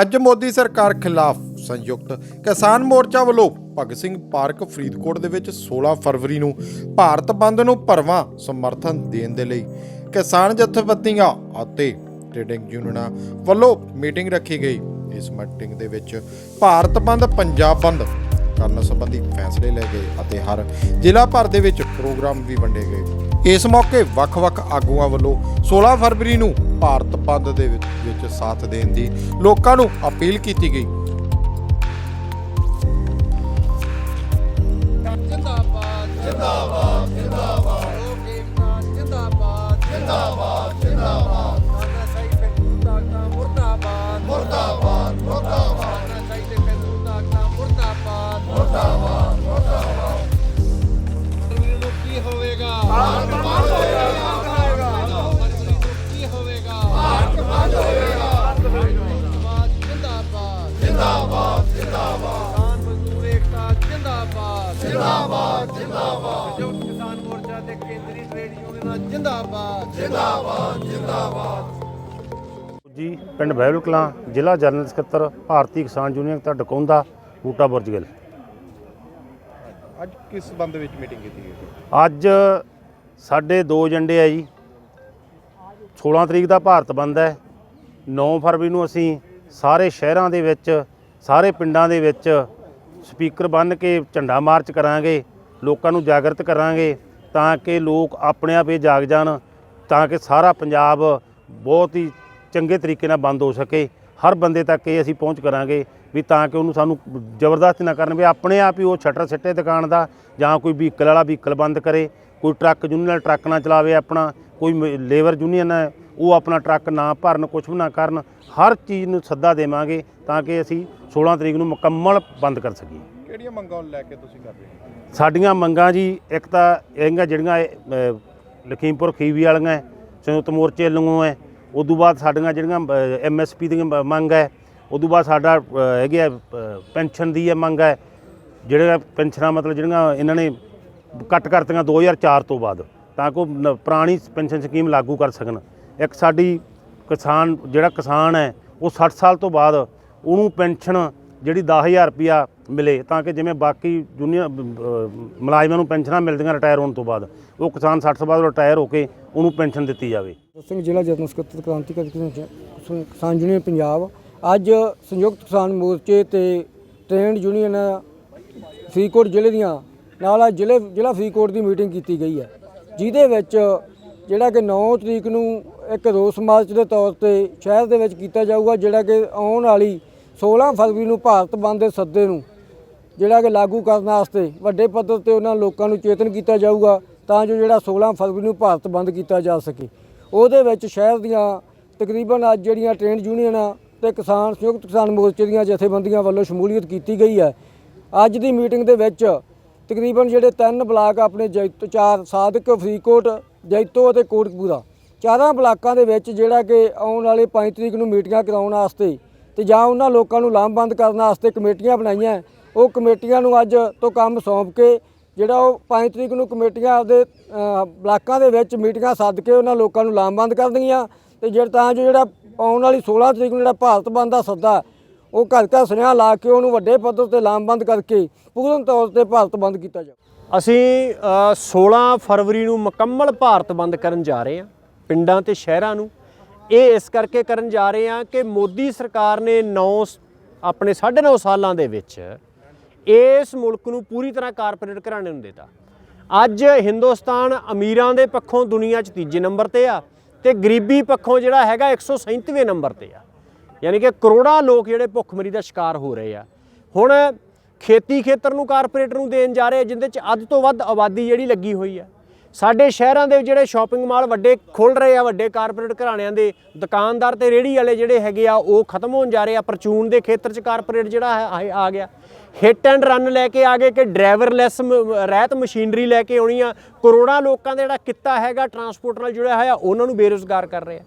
ਅੱਜ ਮੋਦੀ ਸਰਕਾਰ ਖਿਲਾਫ ਸੰਯੁਕਤ ਕਿਸਾਨ ਮੋਰਚਾ ਵੱਲੋਂ ਭਗਤ ਸਿੰਘ ਪਾਰਕ ਫਰੀਦਕੋਟ ਦੇ ਵਿੱਚ 16 ਫਰਵਰੀ ਨੂੰ ਭਾਰਤ ਬੰਦ ਨੂੰ ਭਰਵਾਂ ਸਮਰਥਨ ਦੇਣ ਦੇ ਲਈ ਕਿਸਾਨ ਜਥੇਬੰਦੀਆਂ ਅਤੇ ਟ੍ਰੇਡਿੰਗ ਯੂਨੀਅਨਾਂ ਵੱਲੋਂ ਮੀਟਿੰਗ ਰੱਖੀ ਗਈ। ਇਸ ਮੀਟਿੰਗ ਦੇ ਵਿੱਚ ਭਾਰਤ ਬੰਦ, ਪੰਜਾਬ ਬੰਦ ਕਰਨ ਸੰਬੰਧੀ ਫੈਸਲੇ ਲਏ ਗਏ ਅਤੇ ਹਰ ਜ਼ਿਲ੍ਹਾ ਭਰ ਦੇ ਵਿੱਚ ਪ੍ਰੋਗਰਾਮ ਵੀ ਵੰਡੇ ਗਏ। ਇਸ ਮੌਕੇ ਵੱਖ-ਵੱਖ ਆਗੂਆਂ ਵੱਲੋਂ 16 ਫਰਵਰੀ ਨੂੰ ਭਾਰਤ ਬੰਦ ਦੇ ਵਿੱਚ ਵਿੱਚ ਸਾਥ ਦੇਣ ਦੀ ਲੋਕਾਂ ਨੂੰ ਅਪੀਲ ਕੀਤੀ ਗਈ। ਟ੍ਰੇਡ ਯੂਨੀਅਨਾਂ ਜਿੰਦਾਬਾਦ। ਜਿੰਦਾਬਾਦ ਜਿੰਦਾਬਾਦ। ਜੀ ਪਿੰਡ ਬਹਿਬਲ ਕਲਾਂ ਜ਼ਿਲ੍ਹਾ ਜਨਰਲ ਸਕੱਤਰ ਭਾਰਤੀ ਕਿਸਾਨ ਯੂਨੀਅਨ ਤਾਂ ਡਕੌਂਦਾ ਬੂਟਾ ਬੁਰਜਗਿੱਲ ਅੱਜ ਕਿਸ ਸੰਬੰਧ ਵਿੱਚ ਮੀਟਿੰਗ ਕੀਤੀ ਗਈ ਅੱਜ ਸਾਡੇ ਦੋ ਏਜੰਡੇ ਆ ਜੀ। 16 ਤਰੀਕ ਦਾ ਭਾਰਤ ਬੰਦ ਹੈ। 9 ਫਰਵਰੀ ਨੂੰ ਅਸੀਂ ਸਾਰੇ ਸ਼ਹਿਰਾਂ ਦੇ ਵਿੱਚ ਸਾਰੇ ਪਿੰਡਾਂ ਦੇ ਵਿੱਚ ਸਪੀਕਰ ਬੰਨ੍ਹ ਕੇ ਝੰਡਾ ਮਾਰਚ ਕਰਾਂਗੇ ਲੋਕਾਂ ਨੂੰ ਜਾਗਰਤ ਕਰਾਂਗੇ। ਤਾਂ ਕਿ ਲੋਕ ਆਪਣੇ ਆਪ ਇਹ ਜਾਗ ਜਾਣ, ਤਾਂ ਕਿ ਸਾਰਾ ਪੰਜਾਬ ਬਹੁਤ ਹੀ ਚੰਗੇ ਤਰੀਕੇ ਨਾਲ ਬੰਦ ਹੋ ਸਕੇ। ਹਰ ਬੰਦੇ ਤੱਕ ਇਹ ਅਸੀਂ ਪਹੁੰਚ ਕਰਾਂਗੇ ਵੀ ਤਾਂ ਕਿ ਉਹਨੂੰ ਸਾਨੂੰ ਜ਼ਬਰਦਸਤੀ ਨਾ ਕਰਨ ਵੀ ਆਪਣੇ ਆਪ ਹੀ ਉਹ ਸ਼ਟਰ ਸਿੱਟੇ ਦੁਕਾਨ ਦਾ ਜਾਂ ਕੋਈ ਵਹੀਕਲ ਵਾਲਾ ਵਹੀਕਲ ਬੰਦ ਕਰੇ, ਕੋਈ ਟਰੱਕ ਯੂਨੀਅਨ ਟਰੱਕ ਨਾ ਚਲਾਵੇ ਆਪਣਾ, ਕੋਈ ਮ- ਲੇਬਰ ਯੂਨੀਅਨ ਹੈ, ਉਹ ਆਪਣਾ ਟਰੱਕ ਨਾ ਭਰਨ ਕੁਝ ਵੀ ਨਾ ਕਰਨ, ਹਰ ਚੀਜ਼ ਨੂੰ ਸੱਦਾ ਦੇਵਾਂਗੇ ਤਾਂ ਕਿ ਅਸੀਂ 16 ਤਰੀਕ ਨੂੰ ਮੁਕੰਮਲ ਬੰਦ ਕਰ ਸਕੀਏ। ਕਿਹੜੀਆਂ ਮੰਗਾਂ ਲੈ ਕੇ ਤੁਸੀਂ ਕਰ ਰਹੇ ਹੋ? ਸਾਡੀਆਂ ਮੰਗਾਂ ਜੀ ਇੱਕ ਤਾਂ ਇਹਗੀਆਂ ਜਿਹੜੀਆਂ ਇਹ, ਅ, ਲਖੀਮਪੁਰ ਖੀਵੀ ਵਾਲੀਆਂ ਹੈ, ਸੰਯੁਕਤ ਮੋਰਚੇ ਵੱਲੋਂ ਹੈ ਉਦੋਂ ਬਾਅਦ ਸਾਡੀਆਂ ਜਿਹੜੀਆਂ ਐਮਐਸਪੀ ਦੀਆਂ ਮ- ਮੰਗ ਹੈ ਉਦੋਂ ਬਾਅਦ ਸਾਡਾ ਅ, ਹੈਗੇ ਆ ਪੈਨਸ਼ਨ ਦੀ ਹੈ ਮੰਗ ਹੈ ਜਿਹੜੀਆਂ ਪੈਨਸ਼ਨਾਂ ਮਤਲਬ ਜਿਹੜੀਆਂ ਇਹਨਾਂ ਨੇ ਕੱਟ ਕਰਤੀਆਂ 2004 ਤੋਂ ਬਾਅਦ ਤਾਂ ਕਿ ਉਹ ਨ- ਪੁਰਾਣੀ ਪੈਨਸ਼ਨ ਸਕੀਮ ਲਾਗੂ ਕਰ ਸਕਣ। ਇੱਕ ਸਾਡੀ ਕਿਸਾਨ ਜਿਹੜਾ ਕਿਸਾਨ ਹੈ ਉਹ 60 ਸਾਲ ਤੋਂ ਬਾਅਦ ਉਹਨੂੰ ਪੈਨਸ਼ਨ ਜਿਹੜੀ 10000 ਰੁਪਿਆ ਮਿਲੇ, ਤਾਂ ਕਿ ਜਿਵੇਂ ਬਾਕੀ ਜੂਨੀਅਰ ਮੁਲਾਜ਼ਮਾਂ ਨੂੰ ਪੈਨਸ਼ਨਾਂ ਮਿਲਦੀਆਂ ਰਿਟਾਇਰ ਹੋਣ ਤੋਂ ਬਾਅਦ, ਉਹ ਕਿਸਾਨ 60 ਤੋਂ ਬਾਅਦ ਰਿਟਾਇਰ ਹੋ ਕੇ ਉਹਨੂੰ ਪੈਨਸ਼ਨ ਦਿੱਤੀ ਜਾਵੇ। ਸਿੰਘ, ਜ਼ਿਲ੍ਹਾ ਜਨਰਲ ਸਕੱਤਰ ਕ੍ਰਾਂਤੀਕਾਰੀ ਕਿਸਾਨ ਯੂਨੀਅਨ ਪੰਜਾਬ, ਅੱਜ ਸੰਯੁਕਤ ਕਿਸਾਨ ਮੋਰਚੇ ਤੇ ਟ੍ਰੇਨਡ ਯੂਨੀਅਨ ਫਰੀਦਕੋਟ ਜ਼ਿਲ੍ਹੇ ਦੀਆਂ, ਨਾਲ ਜ਼ਿਲ੍ਹੇ, ਜ਼ਿਲ੍ਹਾ ਫਰੀਦਕੋਟ ਦੀ ਮੀਟਿੰਗ ਕੀਤੀ ਗਈ ਹੈ, ਜਿਹਦੇ ਵਿੱਚ ਜਿਹੜਾ ਕਿ 9 ਤਰੀਕ ਨੂੰ ਇੱਕ ਰੋਸ ਮਾਰਚ ਦੇ ਤੌਰ ਤੇ ਸ਼ਹਿਰ ਦੇ ਵਿੱਚ ਕੀਤਾ ਜਾਊਗਾ, ਜਿਹੜਾ ਕਿ ਆਉਣ ਵਾਲੀ 16 ਫਰਵਰੀ ਨੂੰ ਭਾਰਤ ਬੰਦ ਦੇ ਸੱਦੇ ਨੂੰ, ਜਿਹੜਾ ਕਿ ਲਾਗੂ ਕਰਨ ਵਾਸਤੇ ਵੱਡੇ ਪੱਧਰ ਤੇ ਉਹਨਾਂ ਲੋਕਾਂ ਨੂੰ ਚੇਤਨ ਕੀਤਾ ਜਾਊਗਾ, ਤਾਂ ਜੋ ਜਿਹੜਾ 16 ਫਰਵਰੀ ਨੂੰ ਭਾਰਤ ਬੰਦ ਕੀਤਾ ਜਾ ਸਕੇ। ਉਹਦੇ ਵਿੱਚ ਸ਼ਹਿਰ ਦੀਆਂ ਤਕਰੀਬਨ ਅੱਜ ਜਿਹੜੀਆਂ ਟ੍ਰੇਡ ਯੂਨੀਅਨਾਂ ਤੇ ਕਿਸਾਨ, ਸੰਯੁਕਤ ਕਿਸਾਨ ਮੋਰਚੇ ਦੀਆਂ ਜਥੇਬੰਦੀਆਂ ਵੱਲੋਂ ਸ਼ਮੂਲੀਅਤ ਕੀਤੀ ਗਈ ਹੈ। ਅੱਜ ਦੀ ਮੀਟਿੰਗ ਦੇ ਵਿੱਚ ਤਕਰੀਬਨ ਜਿਹੜੇ ਤਿੰਨ ਬਲਾਕ ਆਪਣੇ ਜੈਤੋ, ਚਾਰ ਸਾਦਕ, ਫਰੀਦਕੋਟ, ਜੈਤੋ ਅਤੇ ਕੋਟਕਪੂਰਾ। ਚਾਰਾਂ ਬਲਾਕਾਂ ਦੇ ਵਿੱਚ ਜਿਹੜਾ ਕਿ ਆਉਣ ਵਾਲੇ 5 ਤਰੀਕ ਨੂੰ ਮੀਟਿੰਗਾਂ ਕਰਾਉਣ ਵਾਸਤੇ ਤੇ ਜਾਂ ਉਹਨਾਂ ਲੋਕਾਂ ਨੂੰ ਲਾਮਬੰਦ ਕਰਨ ਵਾਸਤੇ ਕਮੇਟੀਆਂ ਬਣਾਈਆਂ। ਉਹ ਕਮੇਟੀਆਂ ਨੂੰ ਅੱਜ ਤੋਂ ਕੰਮ ਸੌਂਪ ਕੇ ਜਿਹੜਾ ਉਹ 5 ਤਰੀਕ ਨੂੰ ਕਮੇਟੀਆਂ ਆਪਦੇ ਬਲਾਕਾਂ ਦੇ ਵਿੱਚ ਮੀਟਿੰਗਾਂ ਸੱਦ ਕੇ ਉਹਨਾਂ ਲੋਕਾਂ ਨੂੰ ਲਾਮਬੰਦ ਕਰਨਗੀਆਂ। ਤੇ ਜਿਹੜਾ ਤਾਂ ਜੋ ਜਿਹੜਾ ਆਉਣ ਵਾਲੀ 16 ਤਰੀਕ ਨੂੰ ਜਿਹੜਾ ਭਾਰਤ ਬੰਦ ਦਾ ਸੱਦਾ ਉਹ ਘਰ ਘਰ ਸੁਨੇਹਾ ਲਾ ਕੇ ਉਹਨੂੰ ਵੱਡੇ ਪੱਧਰ ਤੇ ਲਾਮਬੰਦ ਕਰਕੇ ਪੂਰਨ ਤੌਰ ਤੇ ਭਾਰਤ ਬੰਦ ਕੀਤਾ ਜਾਵੇ। ਅਸੀਂ ਅ, 16 ਫਰਵਰੀ ਨੂੰ ਮੁਕੰਮਲ ਭਾਰਤ ਬੰਦ ਕਰਨ ਜਾ ਰਹੇ ਹਾਂ। ਪਿੰਡਾਂ ਤੇ ਸ਼ਹਿਰਾਂ ਨੂੰ। ਇਹ ਇਸ ਕਰਕੇ ਕਰਨ ਜਾ ਰਹੇ ਹਾਂ ਕਿ ਮੋਦੀ ਸਰਕਾਰ ਨੇ 9 ਆਪਣੇ 9.5 ਸਾਲਾਂ ਦੇ ਵਿੱਚ ਇਸ ਮੁਲਕ ਨੂੰ ਪੂਰੀ ਤਰ੍ਹਾਂ ਕਾਰਪੋਰੇਟ ਘਰਾਣੇ ਨੂੰ ਦਿੱਤਾ। ਅੱਜ ਹਿੰਦੁਸਤਾਨ ਅਮੀਰਾਂ ਦੇ ਪੱਖੋਂ ਦੁਨੀਆ 'ਚ ਤੀਜੇ ਨੰਬਰ ਤੇ ਆ ਤੇ ਗਰੀਬੀ ਪੱਖੋਂ ਜਿਹੜਾ ਹੈਗਾ 137ਵੇਂ ਨੰਬਰ ਤੇ ਆ। ਯਾਨੀ ਕਿ ਕਰੋੜਾਂ ਲੋਕ ਜਿਹੜੇ ਭੁੱਖਮਰੀ ਦਾ ਸ਼ਿਕਾਰ ਹੋ ਰਹੇ ਆ। ਹੁਣ ਖੇਤੀ ਖੇਤਰ ਨੂੰ ਕਾਰਪੋਰੇਟ ਨੂੰ ਦੇਣ ਜਾ ਰਹੇ ਆ, ਜਿੰਦੇ ਚ ਅੱਧ ਤੋਂ ਵੱਧ ਆਬਾਦੀ ਜਿਹੜੀ ਲੱਗੀ ਹੋਈ ਆ। ਸਾਡੇ ਸ਼ਹਿਰਾਂ ਦੇ ਜਿਹੜੇ ਸ਼ਾਪਿੰਗ ਮਾਲ ਵੱਡੇ ਖੁੱਲ ਰਹੇ ਆ, ਵੱਡੇ ਕਾਰਪੋਰੇਟ ਘਰਾਣਿਆਂ ਦੇ, ਦੁਕਾਨਦਾਰ ਤੇ ਰੇਹੜੀ ਵਾਲੇ ਜਿਹੜੇ ਹੈਗੇ ਆ, ਉਹ ਖਤਮ ਹੋਣ ਜਾ ਰਹੇ ਆ, ਪਰਚੂਨ ਦੇ ਖੇਤਰ ਚ ਕਾਰਪੋਰੇਟ ਜਿਹੜਾ ਹੈ ਆ- ਗਿਆ। ਹਿੱਟ ਐਂਡ ਰਨ ਲੈ ਕੇ ਆ ਗਏ ਕਿ ਡਰਾਈਵਰਲੈਸ ਰਹਿਤ ਮਸ਼ੀਨਰੀ ਲੈ ਕੇ ਆਉਣੀ ਆ। ਕਰੋੜਾਂ ਲੋਕਾਂ ਦਾ ਜਿਹੜਾ ਕਿੱਤਾ ਹੈਗਾ ਟਰਾਂਸਪੋਰਟ ਨਾਲ ਜੁੜਿਆ ਹੋਇਆ, ਉਹਨਾਂ ਨੂੰ ਬੇਰੁਜ਼ਗਾਰ ਕਰ ਰਹੇ ਆ।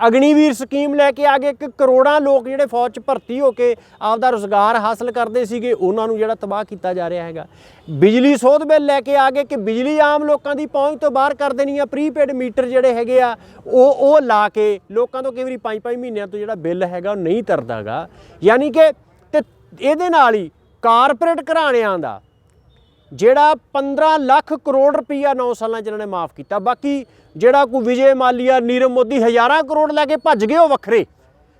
ਅਗਨੀਵੀਰ ਸਕੀਮ ਲੈ ਕੇ ਆ ਗਏ। ਕਿ ਕਰੋੜਾਂ ਲੋਕ ਜਿਹੜੇ ਫੌਜ 'ਚ ਭਰਤੀ ਹੋ ਕੇ ਆਪਦਾ ਰੋਜ਼ਗਾਰ ਹਾਸਲ ਕਰਦੇ ਸੀਗੇ, ਉਹਨਾਂ ਨੂੰ ਜਿਹੜਾ ਤਬਾਹ ਕੀਤਾ ਜਾ ਰਿਹਾ ਹੈਗਾ। ਬਿਜਲੀ ਸੋਧ ਬਿੱਲ ਲੈ ਕੇ ਆ ਗਏ ਕਿ ਬਿਜਲੀ ਆਮ ਲੋਕਾਂ ਦੀ ਪਹੁੰਚ ਤੋਂ ਬਾਹਰ ਕਰ ਦੇਣੀ ਆ ਪ੍ਰੀਪੇਡ ਮੀਟਰ ਜਿਹੜੇ ਹੈਗੇ ਆ, ਉਹ ਉਹ ਲਾ ਕੇ ਲੋਕਾਂ ਤੋਂ ਕਈ ਵਾਰੀ 5-5 ਮਹੀਨਿਆਂ ਤੋਂ ਜਿਹੜਾ ਬਿੱਲ ਹੈਗਾ, ਉਹ ਨਹੀਂ ਤਰਦਾਗਾ। ਯਾਨੀ ਕਿ ਤੇ ਇਹਦੇ ਨਾਲ ਹੀ ਕਾਰਪੋਰੇਟ ਘਰਾਣਿਆਂ ਦਾ ਜਿਹੜਾ 15 ਲੱਖ ਕਰੋੜ ਰੁਪਈਆ 9 ਸਾਲਾਂ ਚ ਇਹਨਾਂ ਨੇ ਮਾਫ ਕੀਤਾ। ਬਾਕੀ ਜਿਹੜਾ ਕੋਈ ਵਿਜੇ ਮਾਲੀਆ, ਨੀਰਵ ਮੋਦੀ ਹਜ਼ਾਰਾਂ ਕਰੋੜ ਲੈ ਕੇ ਭੱਜ ਗਏ ਉਹ ਵੱਖਰੇ।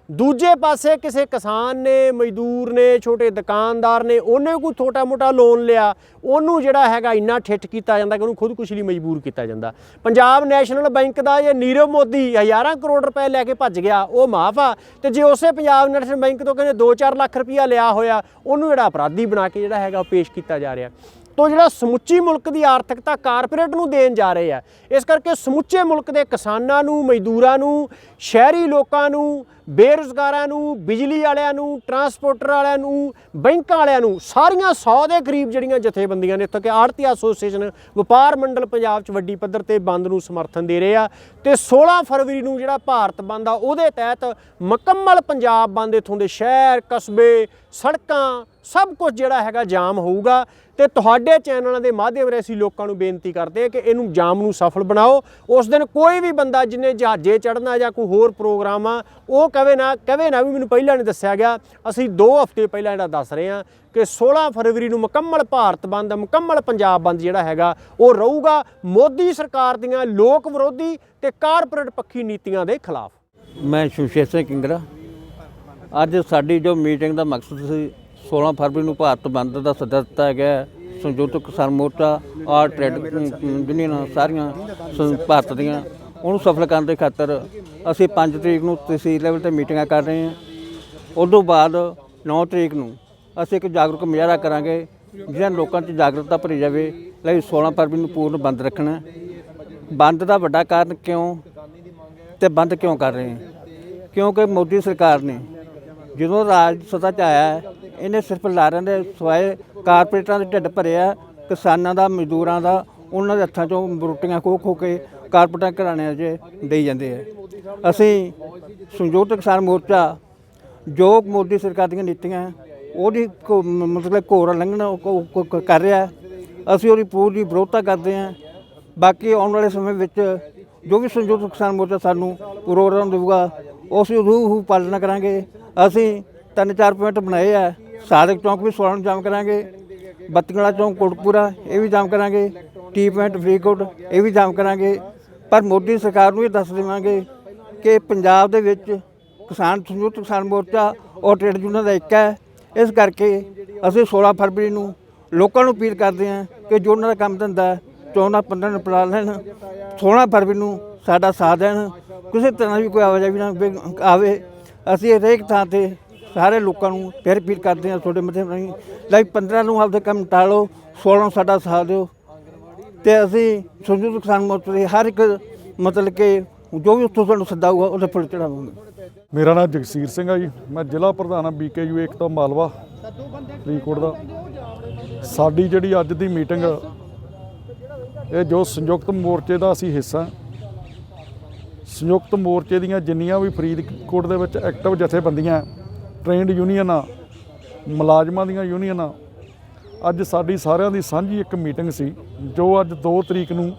ਦੂਜੇ ਪਾਸੇ ਕਿਸੇ ਕਿਸਾਨ ਨੇ, ਮਜ਼ਦੂਰ ਨੇ, ਛੋਟੇ ਦੁਕਾਨਦਾਰ ਨੇ, ਉਹਨੇ ਕੋਈ ਛੋਟਾ ਮੋਟਾ ਲੋਨ ਲਿਆ, ਉਹਨੂੰ ਜਿਹੜਾ ਹੈਗਾ ਇੰਨਾ ਠਿੱਠ ਕੀਤਾ ਜਾਂਦਾ ਕਿ ਉਹਨੂੰ ਖੁਦਕੁਸ਼ੀ ਲਈ ਮਜਬੂਰ ਕੀਤਾ ਜਾਂਦਾ। ਪੰਜਾਬ ਨੈਸ਼ਨਲ ਬੈਂਕ ਦਾ ਜੇ ਨੀਰਵ ਮੋਦੀ ਹਜ਼ਾਰਾਂ ਕਰੋੜ ਰੁਪਏ ਲੈ ਕੇ ਭੱਜ ਗਿਆ, ਉਹ ਮਾਫ ਆ। ਤੇ ਜੇ ਉਸੇ ਪੰਜਾਬ ਨੈਸ਼ਨਲ ਬੈਂਕ ਤੋਂ ਕਹਿੰਦੇ 2-4 ਲੱਖ ਰੁਪਈਆ ਲਿਆ ਹੋਇਆ, ਉਹਨੂੰ ਜਿਹੜਾ ਅਪਰਾਧੀ ਬਣਾ ਕੇ ਜਿਹੜਾ ਹੈਗਾ ਉਹ ਪੇਸ਼ ਕੀਤਾ ਜਾ ਰਿਹਾ। ਤੋਂ ਜਿਹੜਾ ਸਮੁੱਚੀ ਮੁਲਕ ਦੀ ਆਰਥਿਕਤਾ ਕਾਰਪੋਰੇਟ ਨੂੰ ਦੇਣ ਜਾ ਰਹੇ ਆ, ਇਸ ਕਰਕੇ ਸਮੁੱਚੇ ਮੁਲਕ ਦੇ ਕਿਸਾਨਾਂ ਨੂੰ, ਮਜ਼ਦੂਰਾਂ ਨੂੰ, ਸ਼ਹਿਰੀ ਲੋਕਾਂ ਨੂੰ, ਬੇਰੁਜ਼ਗਾਰਾਂ ਨੂੰ, ਬਿਜਲੀ ਵਾਲਿਆਂ ਨੂੰ, ਟਰਾਂਸਪੋਰਟਰ ਵਾਲਿਆਂ ਨੂੰ, ਬੈਂਕਾਂ ਵਾਲਿਆਂ ਨੂੰ, ਸਾਰੀਆਂ 100 ਦੇ ਕਰੀਬ ਜਿਹੜੀਆਂ ਜਥੇਬੰਦੀਆਂ ਨੇ ਇੱਥੋਂ ਕਿ ਆੜਤੀ ਐਸੋਸੀਏਸ਼ਨ ਵਪਾਰ ਮੰਡਲ ਪੰਜਾਬ 'ਚ ਵੱਡੀ ਪੱਧਰ ਤੇ ਬੰਦ ਨੂੰ ਸਮਰਥਨ ਦੇ ਰਹੇ ਆ ਤੇ 16 ਫਰਵਰੀ ਨੂੰ ਜਿਹੜਾ ਭਾਰਤ ਬੰਦ ਆ, ਉਹਦੇ ਤਹਿਤ ਮੁਕੰਮਲ ਪੰਜਾਬ ਬੰਦ ਇਥੋਂ ਦੇ ਸ਼ਹਿਰ, ਕਸਬੇ, ਸੜਕਾਂ ਸਭ ਕੁਝ ਜਿਹੜਾ ਹੈਗਾ ਜਾਮ ਹੋਊਗਾ ਤੇ ਤੁਹਾਡੇ ਚੈਨਲਾਂ ਦੇ ਮਾਧਿਅਮ ਰਾਹੀਂ ਅਸੀਂ ਲੋਕਾਂ ਨੂੰ ਬੇਨਤੀ ਕਰਦੇ ਹਾਂ ਕਿ ਇਹਨੂੰ ਜਾਮ ਨੂੰ ਸਫਲ ਬਣਾਓ। ਉਸ ਦਿਨ ਕੋਈ ਵੀ ਬੰਦਾ ਜਿਹਨੇ ਜਹਾਜ਼ੇ ਚੜ੍ਹਨਾ ਜਾਂ ਕੋਈ ਹੋਰ ਪ੍ਰੋਗਰਾਮ ਆ, ਉਹ ਕਵੇ ਨਾ ਕਵੇ ਨਾ ਵੀ ਮੈਨੂੰ ਪਹਿਲਾਂ ਨਹੀਂ ਦੱਸਿਆ ਗਿਆ। ਅਸੀਂ 2 ਹਫ਼ਤੇ ਪਹਿਲਾਂ ਜਿਹੜਾ ਦੱਸ ਰਹੇ ਹਾਂ ਕਿ 16 ਫਰਵਰੀ ਨੂੰ ਮੁਕੰਮਲ ਭਾਰਤ ਬੰਦ, ਮੁਕੰਮਲ ਪੰਜਾਬ ਬੰਦ ਜਿਹੜਾ ਹੈਗਾ, ਉਹ ਰਹੂਗਾ ਮੋਦੀ ਸਰਕਾਰ ਦੀਆਂ ਲੋਕ ਵਿਰੋਧੀ ਤੇ ਕਾਰਪੋਰੇਟ ਪੱਖੀ ਨੀਤੀਆਂ ਦੇ ਖਿਲਾਫ। ਮੈਂ ਸੁਸ਼ੇਤ ਸਿੰਘ ਕਿੰਗਰਾ। ਅੱਜ ਸਾਡੀ ਜੋ ਮੀਟਿੰਗ ਦਾ ਮਕਸਦ ਸੀ 16 ਫਰਵਰੀ ਨੂੰ ਭਾਰਤ ਬੰਦ ਦਾ ਸੱਦਾ ਦਿੱਤਾ ਗਿਆ ਹੈ। ਸੰਯੁਕਤ ਕਿਸਾਨ ਮੋਰਚਾ, ਆਲ ਟ੍ਰੇਡ ਯੂਨੀਅਨ, ਸਾਰੀਆਂ ਸ- ਭਾਰਤ ਦੀਆਂ, ਉਹਨੂੰ ਸਫਲ ਕਰਨ ਦੇ ਖਾਤਰ ਅਸੀਂ 5 ਤਰੀਕ ਨੂੰ ਤਹਿਸੀਲ ਲੈਵਲ ਤੇ ਮੀਟਿੰਗਾਂ ਕਰ ਰਹੇ ਹਾਂ ਉਸ ਤੋਂ ਬਾਅਦ 9 ਤਰੀਕ ਨੂੰ ਅਸੀਂ ਇੱਕ ਜਾਗਰੂਕ ਮੁਜ਼ਾਹਰਾ ਕਰਾਂਗੇ, ਜਿਹਨਾਂ ਲੋਕਾਂ 'ਚ ਜਾਗਰੂਕਤਾ ਭਰੀ ਜਾਵੇ, ਲਈ 16 ਫਰਵਰੀ ਨੂੰ ਪੂਰਨ ਬੰਦ ਰੱਖਣਾ ਹੈ। ਬੰਦ ਦਾ ਵੱਡਾ ਕਾਰਨ ਕਿਉਂ ਤੇ ਬੰਦ ਕਿਉਂ ਕਰ ਰਹੇ ਹਾਂ ਕਿਉਂਕਿ ਮੋਦੀ ਸਰਕਾਰ ਨੇ ਜਦੋਂ ਰਾਜ ਸਤਾ 'ਚ ਆਇਆ, ਇਹਨੇ ਸਿਰਫ ਲਾਰਿਆਂ ਦੇ ਸਵਾਏ, ਕਾਰਪੋਰੇਟਰਾਂ ਦੇ ਢਿੱਡ ਭਰਿਆ ਕਿਸਾਨਾਂ ਦਾ, ਮਜ਼ਦੂਰਾਂ ਦਾ, ਉਹਨਾਂ ਦੇ ਹੱਥਾਂ 'ਚੋਂ ਰੋਟੀਆਂ ਖੋ ਖੋ ਕੇ ਕਾਰਪੋਰੇਟਾਂ ਘਰਾਣਿਆਂ 'ਚ ਦੇਈ ਜਾਂਦੇ ਆ। ਅਸੀਂ ਸੰਯੁਕਤ ਕਿਸਾਨ ਮੋਰਚਾ, ਜੋ ਮੋਦੀ ਸਰਕਾਰ ਦੀਆਂ ਨੀਤੀਆਂ, ਉਹਦੀ ਘੋ- ਮਤਲਬ ਘੋਰ ਲੰਘਣਾ ਕਰ ਰਿਹਾ। ਅਸੀਂ ਉਹਦੀ ਪੂਰੀ ਵਿਰੋਧਤਾ ਕਰਦੇ ਹਾਂ ਬਾਕੀ ਆਉਣ ਵਾਲੇ ਸਮੇਂ ਵਿੱਚ ਜੋ ਵੀ ਸੰਯੁਕਤ ਕਿਸਾਨ ਮੋਰਚਾ ਸਾਨੂੰ ਪ੍ਰੋਗਰਾਮ ਦੇਊਗਾ ਉਸ ਦੀ ਰੂਹ ਪਾਲਣਾ ਕਰਾਂਗੇ। ਅਸੀਂ ਤਿੰਨ ਚਾਰ ਪੁਆਇੰਟ ਬਣਾਏ ਆ। ਸਾਦਕ ਚੌਂਕ ਵੀ 16 ਨੂੰ ਜਾਮ ਕਰਾਂਗੇ। ਬੱਤੀਵਾਲਾ ਚੌਂਕ ਕੋਟਪੂਰਾ ਇਹ ਵੀ ਜਾਮ ਕਰਾਂਗੇ। ਟੀ ਪੁਆਇੰਟ ਫਰੀਦਕੋਟ ਇਹ ਵੀ ਜਾਮ ਕਰਾਂਗੇ। ਪਰ ਮੋਦੀ ਸਰਕਾਰ ਨੂੰ ਇਹ ਦੱਸ ਦੇਵਾਂਗੇ ਕਿ ਪੰਜਾਬ ਦੇ ਵਿੱਚ ਕਿਸਾਨ ਸੰਯੁਕਤ ਕਿਸਾਨ ਮੋਰਚਾ ਔਰ ਟ੍ਰੇਡ ਯੂਨੀਅਨ ਦਾ ਇੱਕ ਹੈ। ਇਸ ਕਰਕੇ ਅਸੀਂ 16 ਫਰਵਰੀ ਨੂੰ ਲੋਕਾਂ ਨੂੰ ਅਪੀਲ ਕਰਦੇ ਹਾਂ ਕਿ ਜੋ ਉਹਨਾਂ ਦਾ ਕੰਮ ਧੰਦਾ ਹੈ, ਚੌਦਾਂ ਪੰਦਰਾਂ ਨੂੰ ਪਲਾ ਲੈਣ। 16 ਫਰਵਰੀ ਨੂੰ ਸਾਡਾ ਸਾਥ ਦੇਣ। ਕਿਸੇ ਤਰ੍ਹਾਂ ਦੀ ਕੋਈ ਆਵਾਜਾਈ ਨਾ ਆਵੇ। ਅਸੀਂ ਹਰੇਕ ਥਾਂ ਤੇ ਸਾਰੇ ਲੋਕਾਂ ਨੂੰ ਫਿਰ ਅਪੀਲ ਕਰਦੇ ਹਾਂ ਤੁਹਾਡੇ ਮੱਥੇ ਨਹੀਂ ਲਾਈ 15 ਨੂੰ ਆਪਦੇ ਕੰਮ ਟਾਲੋ 16 ਨੂੰ ਸਾਡਾ ਸਾਥ ਦਿਓ। ਤੇ ਅਸੀਂ ਸੰਯੁਕਤ ਕਿਸਾਨ ਮੋਰਚੇ ਦੇ ਹਰ ਇੱਕ ਮਤਲਬ ਕਿ ਜੋ ਵੀ ਉੱਥੋਂ ਸਾਨੂੰ ਸੱਦਾ ਹੋਊਗਾ, ਉਹਦੇ ਫੁੱਲ ਚੜਾਵਾਂਗੇ ਮੇਰਾ ਨਾਮ ਜਗਸੀਰ ਸਿੰਘ ਆ ਜੀ। ਮੈਂ ਜ਼ਿਲ੍ਹਾ ਪ੍ਰਧਾਨ ਆ ਬੀਕੇਯੂ ਇੱਕ ਤੋਂ ਮਾਲਵਾ, ਫਰੀਦਕੋਟ ਦਾ। ਸਾਡੀ ਜਿਹੜੀ ਅੱਜ ਦੀ ਮੀਟਿੰਗ ਇਹ ਜੋ ਸੰਯੁਕਤ ਮੋਰਚੇ ਦਾ ਅਸੀਂ ਹਿੱਸਾ ਸੰਯੁਕਤ ਮੋਰਚੇ ਦੀਆਂ ਜਿੰਨੀਆਂ ਵੀ ਫਰੀਦਕੋਟ ਦੇ ਵਿੱਚ ਐਕਟਿਵ ਜਥੇਬੰਦੀਆਂ, ਟ੍ਰੇਨਡ ਯੂਨੀਅਨਾਂ, ਮੁਲਾਜ਼ਮਾਂ ਦੀਆਂ ਯੂਨੀਅਨਾਂ, ਅੱਜ ਸਾਡੀ ਸਾਰਿਆਂ ਦੀ ਸਾਂਝੀ ਇੱਕ ਮੀਟਿੰਗ ਸੀ, ਜੋ ਅੱਜ 2 ਤਰੀਕ ਨੂੰ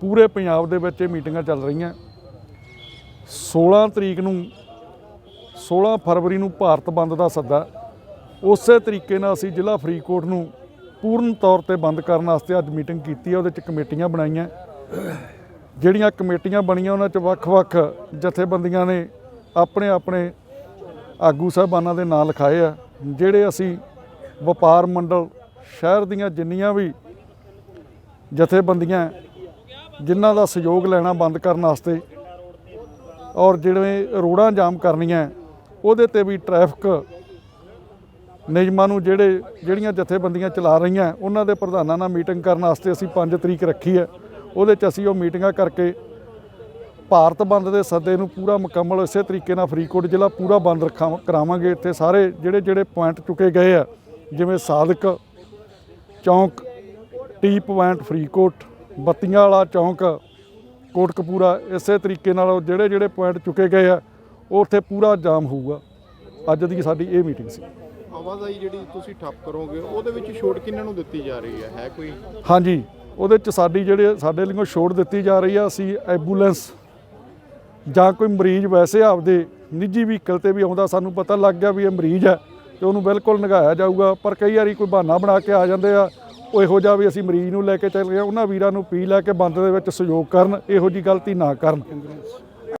ਪੂਰੇ ਪੰਜਾਬ ਦੇ ਵਿੱਚ ਇਹ ਮੀਟਿੰਗਾਂ ਚੱਲ ਰਹੀਆਂ। 16 ਤਰੀਕ ਨੂੰ 16 ਫਰਵਰੀ ਨੂੰ ਭਾਰਤ ਬੰਦ ਦਾ ਸੱਦਾ, ਉਸੇ ਤਰੀਕੇ ਨਾਲ ਅਸੀਂ ਜ਼ਿਲ੍ਹਾ ਫਰੀਦਕੋਟ ਨੂੰ ਪੂਰਨ ਤੌਰ ਤੇ ਬੰਦ ਕਰਨ ਵਾਸਤੇ ਅੱਜ ਮੀਟਿੰਗ ਕੀਤੀ ਹੈ ਉਹਦੇ ਚ ਕਮੇਟੀਆਂ ਬਣਾਈਆਂ। ਜਿਹੜੀਆਂ ਕਮੇਟੀਆਂ ਬਣੀਆਂ ਉਹਨਾਂ ਚ ਵੱਖ-ਵੱਖ ਜਥੇਬੰਦੀਆਂ ਨੇ ਆਪਣੇ ਆਪਣੇ ਆਗੂ ਸਾਹਿਬਾਨਾਂ ਦੇ ਨਾਂ ਲਿਖਾਏ ਆ, ਜਿਹੜੇ ਅਸੀਂ ਵਪਾਰ ਮੰਡਲ ਸ਼ਹਿਰ ਦੀਆਂ ਜਿੰਨੀਆਂ ਵੀ ਜਥੇਬੰਦੀਆਂ ਜਿਨ੍ਹਾਂ ਦਾ ਸਹਿਯੋਗ ਲੈਣਾ ਬੰਦ ਕਰਨ ਵਾਸਤੇ ਔਰ ਜਿਹੜੇ ਰੋਡਾਂ ਜਾਮ ਕਰਨੀਆਂ, ਉਹਦੇ ਤੇ ਵੀ ਟ੍ਰੈਫਿਕ ਨਿਯਮਾਂ ਨੂੰ ਜਿਹੜੇ, ਜਿਹੜੀਆਂ ਜਥੇਬੰਦੀਆਂ ਚਲਾ ਰਹੀਆਂ, ਉਹਨਾਂ ਦੇ ਪ੍ਰਧਾਨਾਂ ਨਾਲ ਮੀਟਿੰਗ ਕਰਨ ਵਾਸਤੇ ਅਸੀਂ 5 ਤਰੀਕ ਰੱਖੀ ਹੈ। ਉਹਦੇ 'ਚ ਅਸੀਂ ਉਹ ਮੀਟਿੰਗਾਂ ਕਰਕੇ ਭਾਰਤ ਬੰਦ ਦੇ ਸੱਦੇ ਨੂੰ ਪੂਰਾ ਮੁਕੰਮਲ ਇਸੇ ਤਰੀਕੇ ਨਾਲ ਫਰੀਦਕੋਟ ਜ਼ਿਲ੍ਹਾ ਪੂਰਾ ਬੰਦ ਰੱਖਾਂ ਕਰਾਵਾਂਗੇ। ਇੱਥੇ ਸਾਰੇ ਜਿਹੜੇ ਜਿਹੜੇ ਪੁਆਇੰਟ ਚੁੱਕੇ ਗਏ ਆ ਜਿਵੇਂ ਸਾਦਕ ਚੌਂਕ ਟੀ ਪੁਆਇੰਟ ਫਰੀਦਕੋਟ ਬੱਤੀਆਂ ਵਾਲਾ ਚੌਂਕ ਕੋਟਕਪੂਰਾ ਇਸੇ ਤਰੀਕੇ ਨਾਲ ਉਹ ਜਿਹੜੇ ਜਿਹੜੇ ਪੁਆਇੰਟ ਚੁੱਕੇ ਗਏ ਆ ਉਹ ਉੱਥੇ ਪੂਰਾ ਜਾਮ ਹੋਊਗਾ। ਅੱਜ ਦੀ ਸਾਡੀ ਇਹ ਮੀਟਿੰਗ ਸੀ। ਆਵਾਜਾਈ ਜਿਹੜੀ ਤੁਸੀਂ ਠੱਪ ਕਰੋਗੇ ਉਹਦੇ ਵਿੱਚ ਛੋਟ ਕਿੰਨਾਂ ਨੂੰ ਦਿੱਤੀ ਜਾ ਰਹੀ ਹੈ? ਹੈ ਕੋਈ? ਹਾਂਜੀ। ਉਹਦੇ ਚ ਸਾਡੀ ਜਿਹੜੇ ਸਾਡੇ ਲਈਓ ਛੋੜ ਦਿੱਤੀ ਜਾ ਰਹੀ ਆ, ਅਸੀਂ ਐਂਬੂਲੈਂਸ ਜਾਂ ਕੋਈ ਮਰੀਜ਼ ਵੈਸੇ ਆਪਦੇ ਨਿੱਜੀ ਵਹੀਕਲ ਤੇ ਵੀ ਆਉਂਦਾ, ਸਾਨੂੰ ਪਤਾ ਲੱਗ ਗਿਆ ਵੀ ਇਹ ਮਰੀਜ਼ ਹੈ ਤੇ ਉਹਨੂੰ ਬਿਲਕੁਲ ਨਗਾਇਆ ਜਾਊਗਾ। ਪਰ ਕਈ ਵਾਰੀ ਕੋਈ ਬਹਾਨਾ ਬਣਾ ਕੇ ਆ ਜਾਂਦੇ ਆ, ਉਹ ਇਹੋ ਜਿਹਾ ਵੀ ਅਸੀਂ ਮਰੀਜ਼ ਨੂੰ ਲੈ ਕੇ ਚੱਲ ਗਏ ਉਹਨਾਂ ਵੀਰਾਂ ਨੂੰ ਪੀ ਲੈ ਕੇ ਬੰਦ ਦੇ ਵਿੱਚ ਸਹਿਯੋਗ ਕਰਨ, ਇਹੋ ਜੀ ਗਲਤੀ ਨਾ ਕਰਨ।